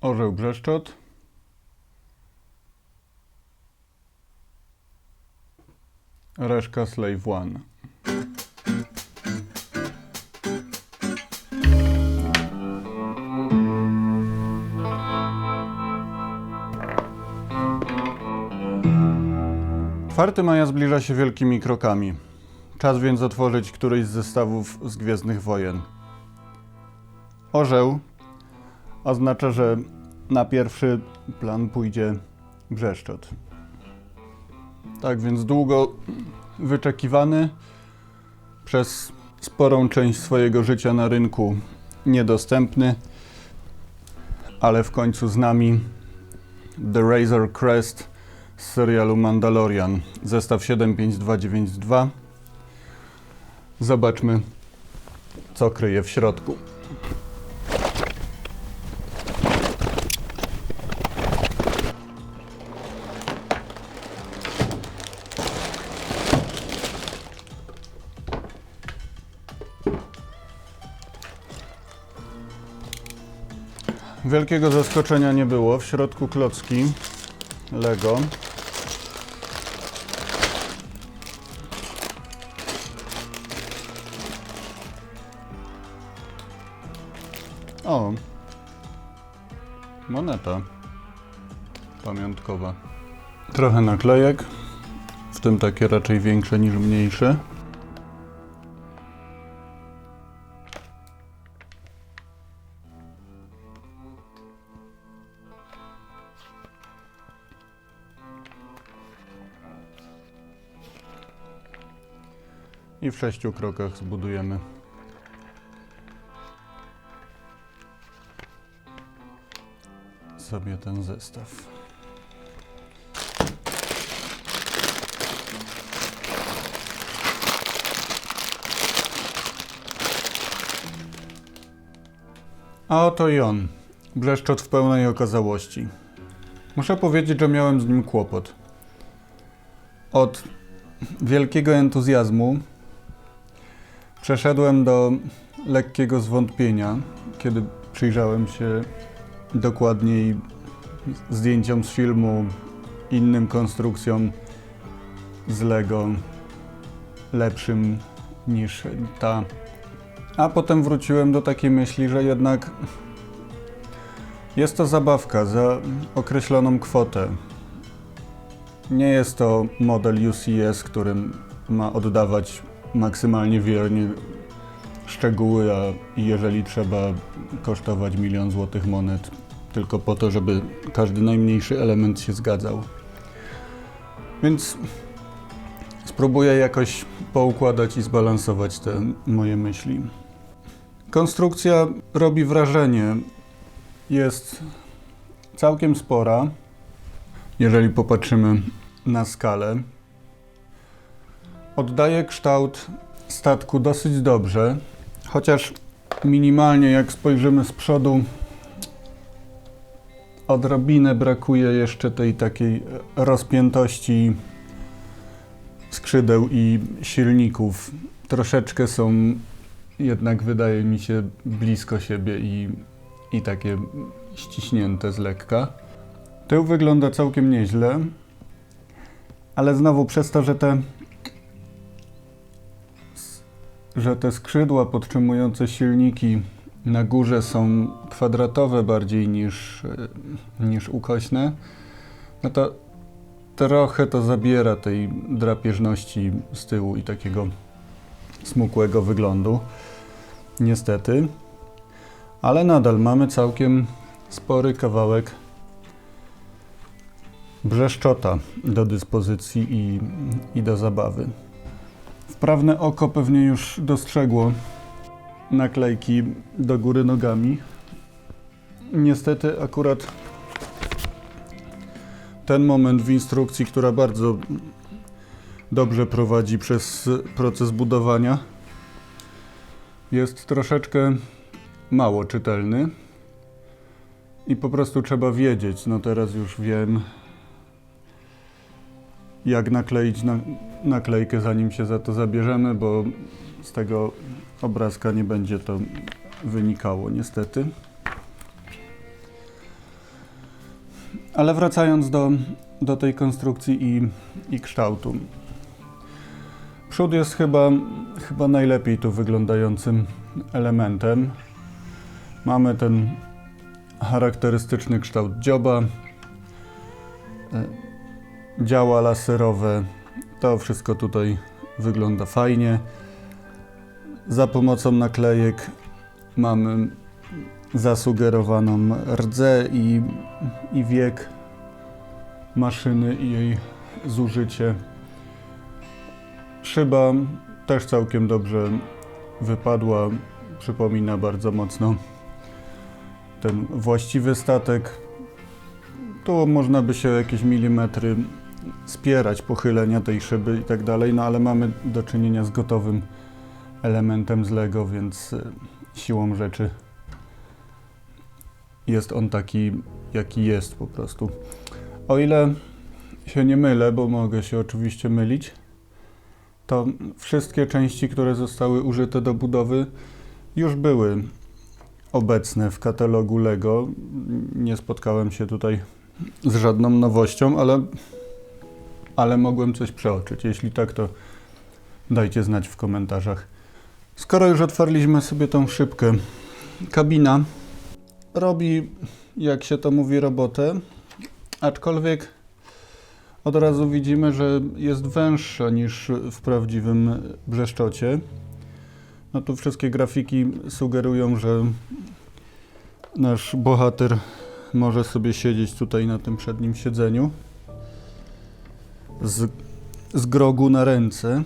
Orzeł Brzeszczot. Reszka Slave One. Czwarty maja zbliża się wielkimi krokami. Czas więc otworzyć któryś z zestawów z Gwiezdnych Wojen. Orzeł oznacza, że na pierwszy plan pójdzie Brzeszczot. Tak więc długo wyczekiwany przez sporą część swojego życia na rynku niedostępny, ale w końcu z nami The Razor Crest z serialu Mandalorian, zestaw 75292. Zobaczmy, co kryje w środku. Wielkiego zaskoczenia nie było. W środku klocki Lego. O. Moneta. Pamiątkowa. Trochę naklejek. W tym takie raczej większe niż mniejsze. W sześciu krokach zbudujemy sobie ten zestaw. A oto i on. Brzeszczot w pełnej okazałości. Muszę powiedzieć, że miałem z nim kłopot. Od wielkiego entuzjazmu przeszedłem do lekkiego zwątpienia, kiedy przyjrzałem się dokładniej zdjęciom z filmu, innym konstrukcjom z Lego, lepszym niż ta. A potem wróciłem do takiej myśli, że jednak jest to zabawka za określoną kwotę. Nie jest to model UCS, którym ma oddawać maksymalnie wiernie szczegóły, a jeżeli trzeba kosztować milion złotych monet, tylko po to, żeby każdy najmniejszy element się zgadzał. Więc spróbuję jakoś poukładać i zbalansować te moje myśli. Konstrukcja robi wrażenie. Jest całkiem spora, jeżeli popatrzymy na skalę. Oddaje kształt statku dosyć dobrze, chociaż minimalnie jak spojrzymy z przodu, odrobinę brakuje jeszcze tej takiej rozpiętości skrzydeł i silników. Troszeczkę są jednak wydaje mi się blisko siebie i, i takie ściśnięte z lekka. Tył wygląda całkiem nieźle, ale znowu przez to, że te że te skrzydła podtrzymujące silniki na górze są kwadratowe bardziej niż, e, niż ukośne, no to trochę to zabiera tej drapieżności z tyłu i takiego smukłego wyglądu. Niestety. Ale nadal mamy całkiem spory kawałek brzeszczota do dyspozycji i, i do zabawy. Wprawne oko pewnie już dostrzegło naklejki do góry nogami. Niestety akurat ten moment w instrukcji, która bardzo dobrze prowadzi przez proces budowania, jest troszeczkę mało czytelny i po prostu trzeba wiedzieć. No teraz już wiem, jak nakleić na, naklejkę, zanim się za to zabierzemy, bo z tego obrazka nie będzie to wynikało, niestety. Ale wracając do, do tej konstrukcji i, i kształtu. Przód jest chyba, chyba najlepiej tu wyglądającym elementem. Mamy ten charakterystyczny kształt dzioba, e, działa laserowe. To wszystko tutaj wygląda fajnie. Za pomocą naklejek mamy zasugerowaną rdzę i, i wiek maszyny i jej zużycie. Szyba też całkiem dobrze wypadła. Przypomina bardzo mocno ten właściwy statek. Tu można by się jakieś milimetry spierać pochylenia tej szyby i tak dalej, no ale mamy do czynienia z gotowym elementem z Lego, więc y, siłą rzeczy jest on taki, jaki jest po prostu. O ile się nie mylę, bo mogę się oczywiście mylić, to wszystkie części, które zostały użyte do budowy, już były obecne w katalogu Lego. Nie spotkałem się tutaj z żadną nowością, ale, ale mogłem coś przeoczyć. Jeśli tak, to dajcie znać w komentarzach. Skoro już otwarliśmy sobie tą szybkę, kabina robi, jak się to mówi, robotę, aczkolwiek od razu widzimy, że jest węższa niż w prawdziwym brzeszczocie. No tu wszystkie grafiki sugerują, że nasz bohater może sobie siedzieć tutaj na tym przednim siedzeniu z, z grogu na ręce.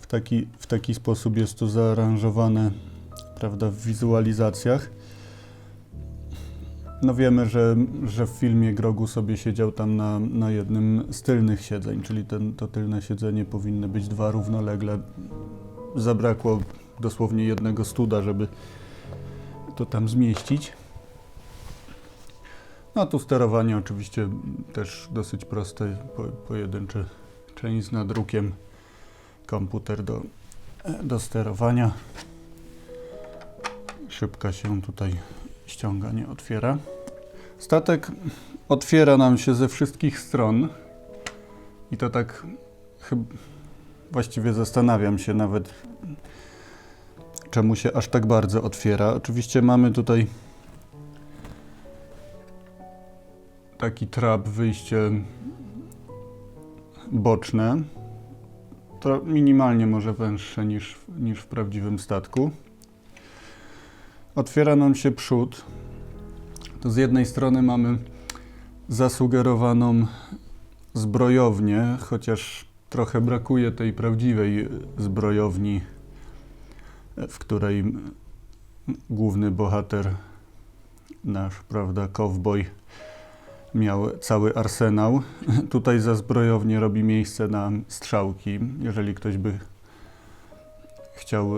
W taki, w taki sposób jest to zaaranżowane prawda, w wizualizacjach. No wiemy, że, że w filmie Grogu sobie siedział tam na, na jednym z tylnych siedzeń, czyli ten, to tylne siedzenie powinny być dwa równolegle. Zabrakło dosłownie jednego studa, żeby to tam zmieścić. No tu sterowanie oczywiście też dosyć proste, po, pojedyncze część z nadrukiem, komputer do, do sterowania. Szybka się tutaj ściąga, nie otwiera. Statek otwiera nam się ze wszystkich stron i to tak właściwie zastanawiam się nawet czemu się aż tak bardzo otwiera. Oczywiście mamy tutaj taki trap, wyjście boczne. To minimalnie może węższe niż, niż w prawdziwym statku. Otwiera nam się przód. To z jednej strony mamy zasugerowaną zbrojownię, chociaż trochę brakuje tej prawdziwej zbrojowni, w której główny bohater, nasz, prawda, cowboy, miał cały arsenał. Tutaj za zbrojownię robi miejsce na strzałki. Jeżeli ktoś by chciał,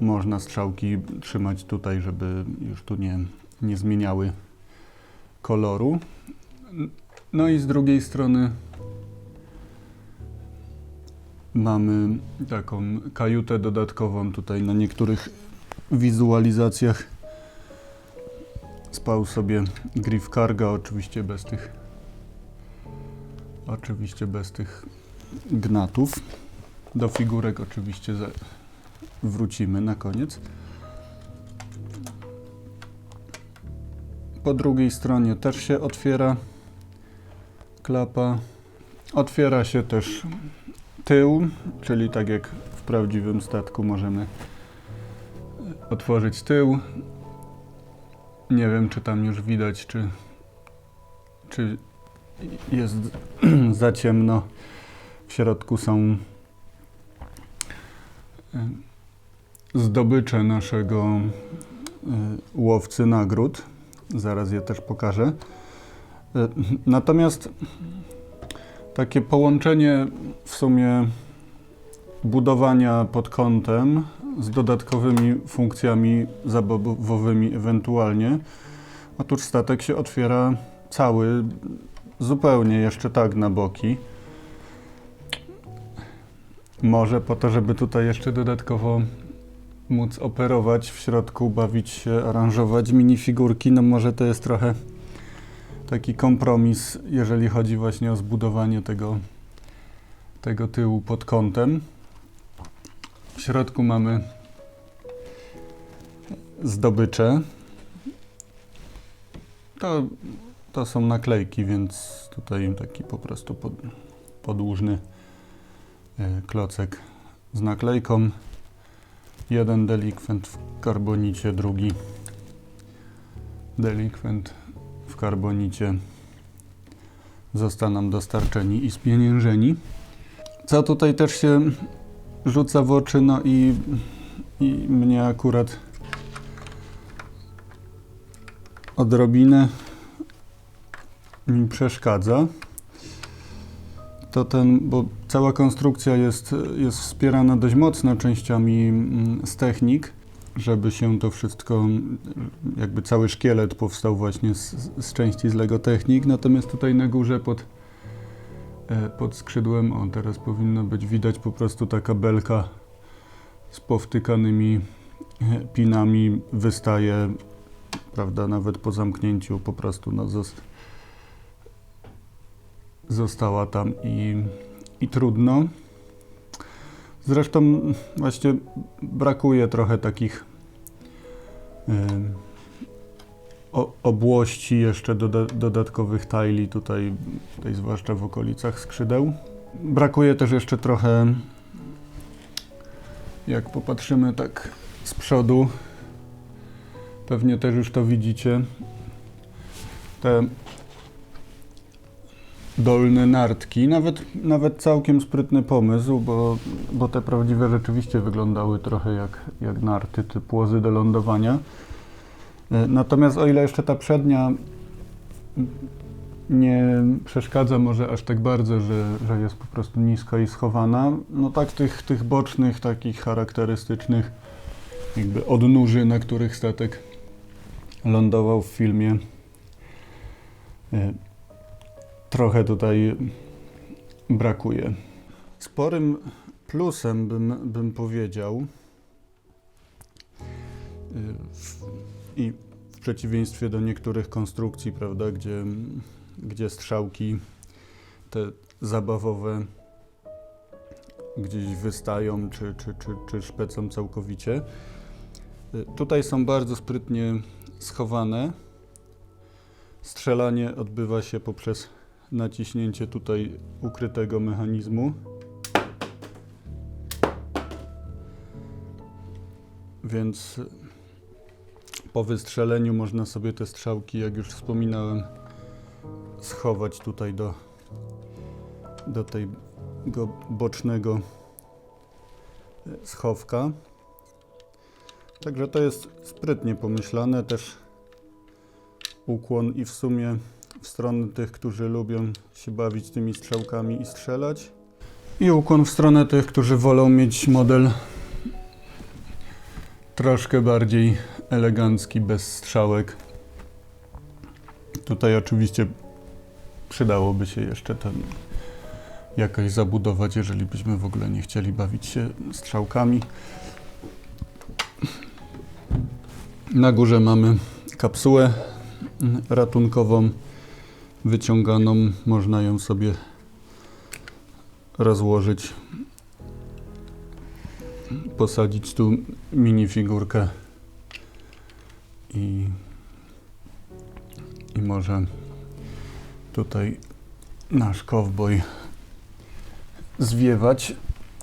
można strzałki trzymać tutaj, żeby już tu nie, nie zmieniały koloru. No i z drugiej strony mamy taką kajutę dodatkową tutaj na niektórych wizualizacjach spał sobie Griff Karga, oczywiście bez tych oczywiście bez tych gnatów. Do figurek oczywiście wrócimy na koniec. Po drugiej stronie też się otwiera klapa. Otwiera się też tył, czyli tak jak w prawdziwym statku możemy otworzyć tył. Nie wiem, czy tam już widać, czy, czy jest za ciemno. W środku są zdobycze naszego y, łowcy nagród. Zaraz je też pokażę. Y, natomiast takie połączenie w sumie budowania pod kątem z dodatkowymi funkcjami zabawowymi ewentualnie. Otóż statek się otwiera cały, zupełnie jeszcze tak na boki. Może po to, żeby tutaj jeszcze dodatkowo móc operować w środku, bawić się, aranżować minifigurki, no może to jest trochę taki kompromis, jeżeli chodzi właśnie o zbudowanie tego, tego tyłu pod kątem. W środku mamy zdobycze. To, to są naklejki, więc tutaj taki po prostu pod, podłużny e, klocek z naklejką. Jeden delikwent w karbonicie, drugi delikwent w karbonicie zostaną dostarczeni i spieniężeni. Co tutaj też się rzuca w oczy, no i, i mnie akurat odrobinę mi przeszkadza. To ten, bo cała konstrukcja jest, jest wspierana dość mocno częściami mm, z technik, żeby się to wszystko, jakby cały szkielet powstał właśnie z, z części z Lego Technik. Natomiast tutaj na górze pod, pod skrzydłem, o teraz powinno być widać po prostu taka belka z powtykanymi e, pinami wystaje, prawda, nawet po zamknięciu po prostu no, zos- została tam i, i trudno. Zresztą właśnie brakuje trochę takich em, obłości jeszcze doda, dodatkowych tajli tutaj, tutaj, zwłaszcza w okolicach skrzydeł. Brakuje też jeszcze trochę, jak popatrzymy tak z przodu, pewnie też już to widzicie, te dolne nartki. Nawet, nawet całkiem sprytny pomysł, bo, bo te prawdziwe rzeczywiście wyglądały trochę jak, jak narty, typ płozy do lądowania. E, Natomiast o ile jeszcze ta przednia nie przeszkadza może aż tak bardzo, że, że jest po prostu nisko i schowana, no tak tych, tych bocznych, takich charakterystycznych jakby odnóży, na których statek lądował w filmie, e, trochę tutaj brakuje. Sporym plusem bym, bym powiedział y, w, i w przeciwieństwie do niektórych konstrukcji, prawda, gdzie, gdzie strzałki te zabawowe gdzieś wystają czy, czy, czy, czy szpecą całkowicie. Y, Tutaj są bardzo sprytnie schowane. Strzelanie odbywa się poprzez naciśnięcie tutaj ukrytego mechanizmu. Więc po wystrzeleniu można sobie te strzałki, jak już wspominałem, schować tutaj do, do tego bocznego e, schowka. Także to jest sprytnie pomyślane, też ukłon i w sumie w stronę tych, którzy lubią się bawić tymi strzałkami i strzelać. I ukłon w stronę tych, którzy wolą mieć model troszkę bardziej elegancki, bez strzałek. Tutaj oczywiście przydałoby się jeszcze ten jakoś zabudować, jeżeli byśmy w ogóle nie chcieli bawić się strzałkami. Na górze mamy kapsułę ratunkową wyciąganą. Można ją sobie rozłożyć, posadzić tu minifigurkę i, i może tutaj nasz kowboj zwiewać,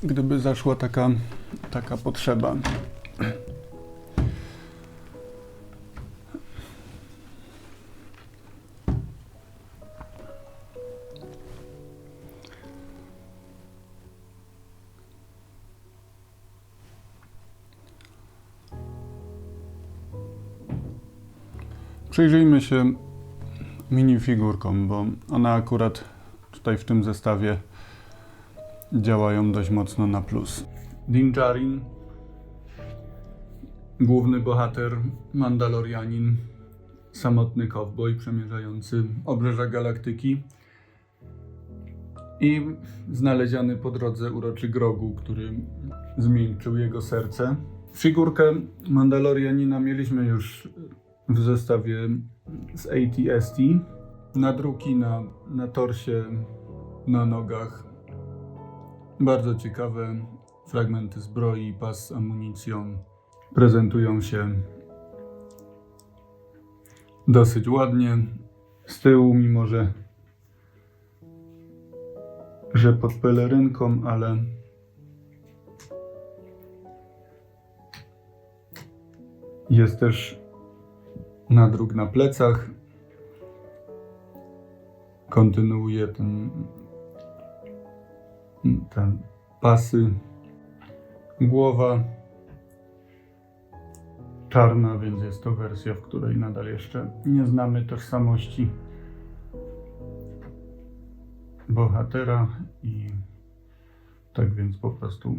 gdyby zaszła taka, taka potrzeba. Przyjrzyjmy się minifigurkom, bo one akurat tutaj w tym zestawie działają dość mocno na plus. Din Djarin, główny bohater, Mandalorianin, samotny kowboj przemierzający obrzeża galaktyki i znaleziony po drodze uroczy Grogu, który zmiękczył jego serce. Figurkę Mandalorianina mieliśmy już w zestawie z ATST. nadruki na, na torsie, na nogach. Bardzo ciekawe fragmenty zbroi, pas z amunicją prezentują się dosyć ładnie. Z tyłu, mimo że, że pod pelerynką, ale jest też nadruk na plecach. Kontynuuje ten, ten pasy. Głowa czarna, więc jest to wersja, w której nadal jeszcze nie znamy tożsamości bohatera i tak więc po prostu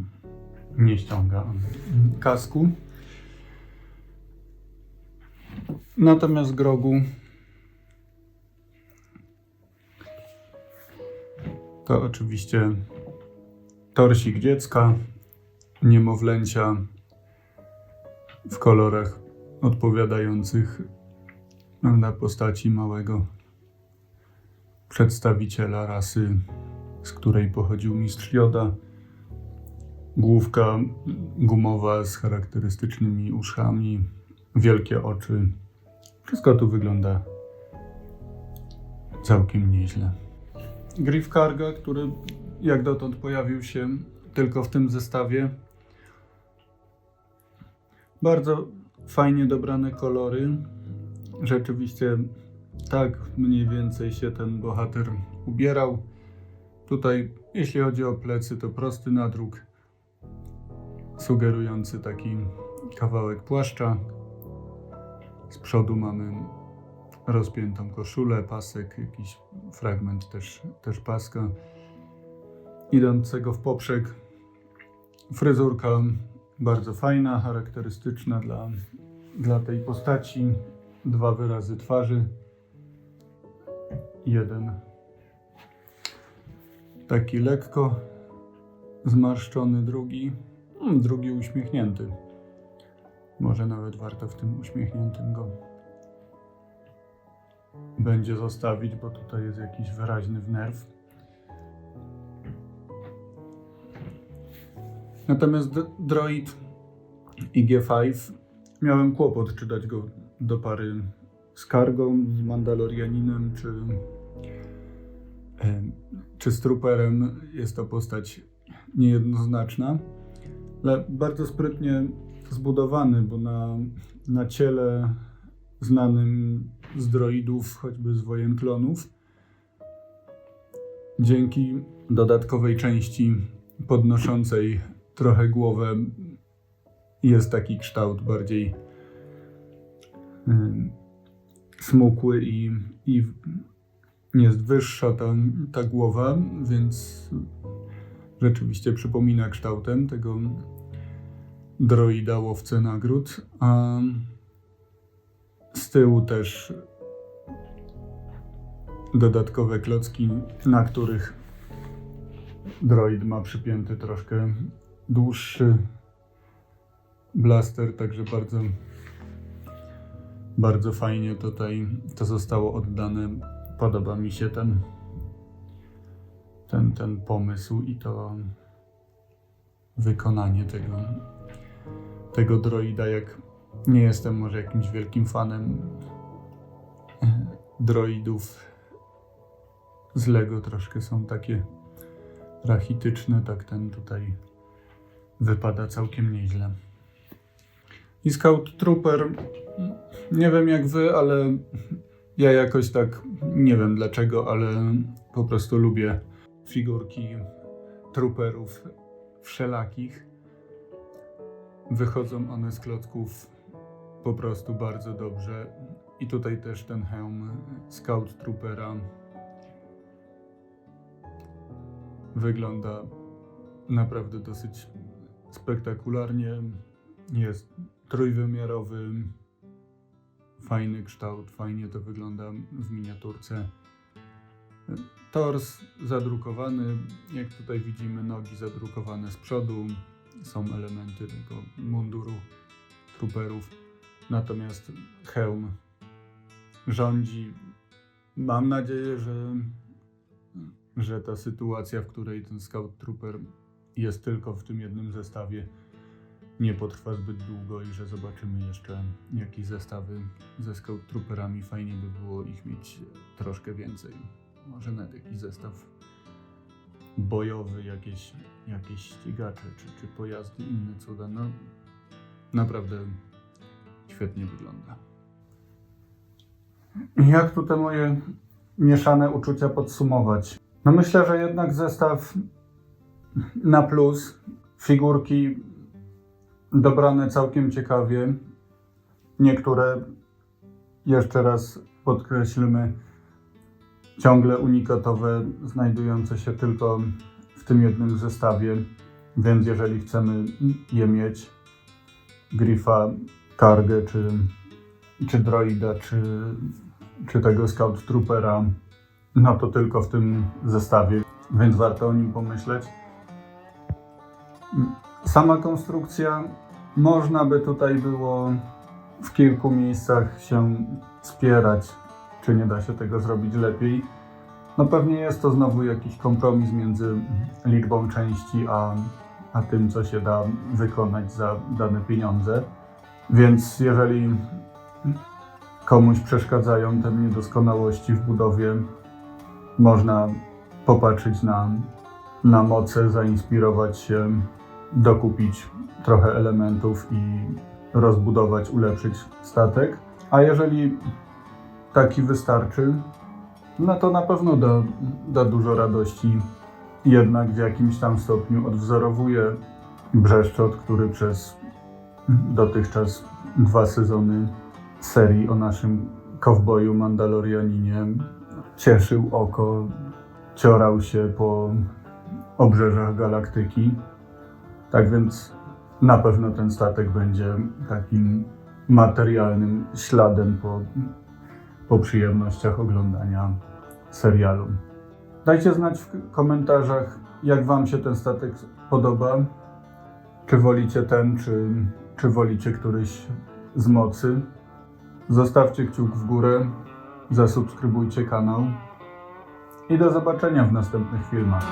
nie ściąga on kasku. Natomiast grogu to oczywiście torsik dziecka, niemowlęcia w kolorach odpowiadających na postaci małego przedstawiciela rasy, z której pochodził mistrz Joda. Główka gumowa z charakterystycznymi uszami, wielkie oczy. Wszystko tu wygląda całkiem nieźle. Griff Karga, który jak dotąd pojawił się tylko w tym zestawie. Bardzo fajnie dobrane kolory. Rzeczywiście tak mniej więcej się ten bohater ubierał. Tutaj, jeśli chodzi o plecy, to prosty nadruk sugerujący taki kawałek płaszcza. Z przodu mamy rozpiętą koszulę, pasek, jakiś fragment też, też paska. Idącego w poprzek fryzurka bardzo fajna, charakterystyczna dla, dla tej postaci. Dwa wyrazy twarzy. Jeden taki lekko zmarszczony, drugi, mm, drugi uśmiechnięty. Może nawet warto w tym uśmiechniętym go będzie zostawić, bo tutaj jest jakiś wyraźny wnerw. Natomiast droid IG-5 miałem kłopot, czy dać go do pary z Kargą, z Mandalorianinem, czy, czy z Trooperem. Jest to postać niejednoznaczna, ale bardzo sprytnie zbudowany, bo na, na ciele znanym z droidów, choćby z wojen klonów, dzięki dodatkowej części podnoszącej trochę głowę jest taki kształt bardziej ym, smukły i, i jest wyższa ta, ta głowa, więc rzeczywiście przypomina kształtem tego droida łowcę nagród. A z tyłu też dodatkowe klocki, na których droid ma przypięty troszkę dłuższy blaster, także bardzo bardzo fajnie tutaj to zostało oddane. Podoba mi się ten ten, ten pomysł i to wykonanie tego tego droida, jak nie jestem może jakimś wielkim fanem e, droidów z Lego, troszkę są takie rachityczne, tak ten tutaj wypada całkiem nieźle. I Scout Trooper, nie wiem jak wy, ale ja jakoś tak, nie wiem dlaczego, ale po prostu lubię figurki trooperów wszelakich. Wychodzą one z klocków po prostu bardzo dobrze. I tutaj też ten hełm Scout Troopera wygląda naprawdę dosyć spektakularnie. Jest trójwymiarowy, fajny kształt, fajnie to wygląda w miniaturce. Tors zadrukowany, jak tutaj widzimy, nogi zadrukowane z przodu. Są elementy tego munduru trooperów. Natomiast hełm rządzi Mam nadzieję, że, że ta sytuacja, w której ten Scout Trooper jest tylko w tym jednym zestawie, nie potrwa zbyt długo i że zobaczymy jeszcze jakieś zestawy ze Scout Trooperami. Fajnie by było ich mieć troszkę więcej. Może nawet jakiś zestaw bojowy, jakieś, jakieś ścigacze czy, czy pojazdy, inne cuda. No, naprawdę świetnie wygląda. Jak tu te moje mieszane uczucia podsumować? No myślę, że jednak zestaw na plus, figurki dobrane całkiem ciekawie. Niektóre, jeszcze raz podkreślmy, ciągle unikatowe, znajdujące się tylko w tym jednym zestawie. Więc jeżeli chcemy je mieć, Griffa, Kargę, czy, czy Droida, czy, czy tego Scout Troopera, no to tylko w tym zestawie, więc warto o nim pomyśleć. Sama konstrukcja, można by tutaj było w kilku miejscach się spierać, czy nie da się tego zrobić lepiej. No pewnie jest to znowu jakiś kompromis między liczbą części, a, a tym, co się da wykonać za dane pieniądze. Więc jeżeli komuś przeszkadzają te niedoskonałości w budowie, można popatrzeć na, na moce, zainspirować się, dokupić trochę elementów i rozbudować, ulepszyć statek. A jeżeli taki wystarczy, no to na pewno da, da dużo radości. Jednak w jakimś tam stopniu odwzorowuje Brzeszczot, który przez dotychczas dwa sezony serii o naszym kowboju Mandalorianinie cieszył oko, ciorał się po obrzeżach galaktyki. Tak więc na pewno ten statek będzie takim materialnym śladem po, po przyjemnościach oglądania serialu. Dajcie znać w komentarzach, jak Wam się ten statek podoba. Czy wolicie ten, czy, czy wolicie któryś z mocy. Zostawcie kciuk w górę, zasubskrybujcie kanał i do zobaczenia w następnych filmach.